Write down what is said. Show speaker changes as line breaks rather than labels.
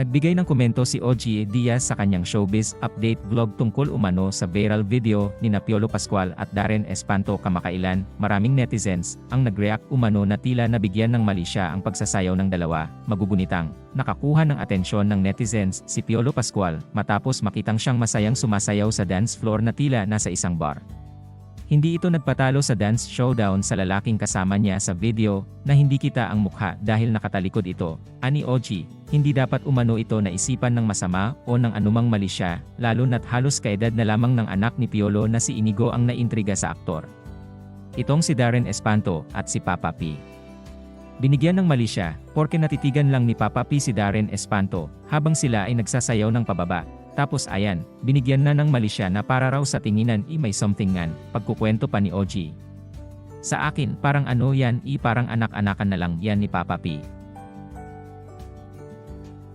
Nagbigay ng komento si OG Diaz sa kanyang showbiz update vlog tungkol umano sa viral video ni na Piolo Pascual at Darren Espanto kamakailan. Maraming netizens ang nag-react umano na tila nabigyan ng mali siya ang pagsasayaw ng dalawa, magugunitang. Nakakuha ng atensyon ng netizens si Piolo Pascual matapos makitang siyang masayang sumasayaw sa dance floor na tila nasa isang bar. Hindi ito nagpatalo sa dance showdown sa lalaking kasama niya sa video na hindi kita ang mukha dahil nakatalikod ito. Ani OG, hindi dapat umano ito na isipan ng masama o ng anumang mali siya, lalo na't halos kaedad na lamang ng anak ni Piolo na si Inigo ang naintriga sa aktor. Itong si Darren Espanto at si Papa P. Binigyan ng mali siya, porke natitigan lang ni Papa P si Darren Espanto, habang sila ay nagsasayaw ng pababa. Tapos ayan, binigyan na ng mali siya na para raw sa tinginan i may something ngan, pagkukwento pa ni OG. Sa akin, parang ano yan i parang anak-anakan na lang yan ni Papa P.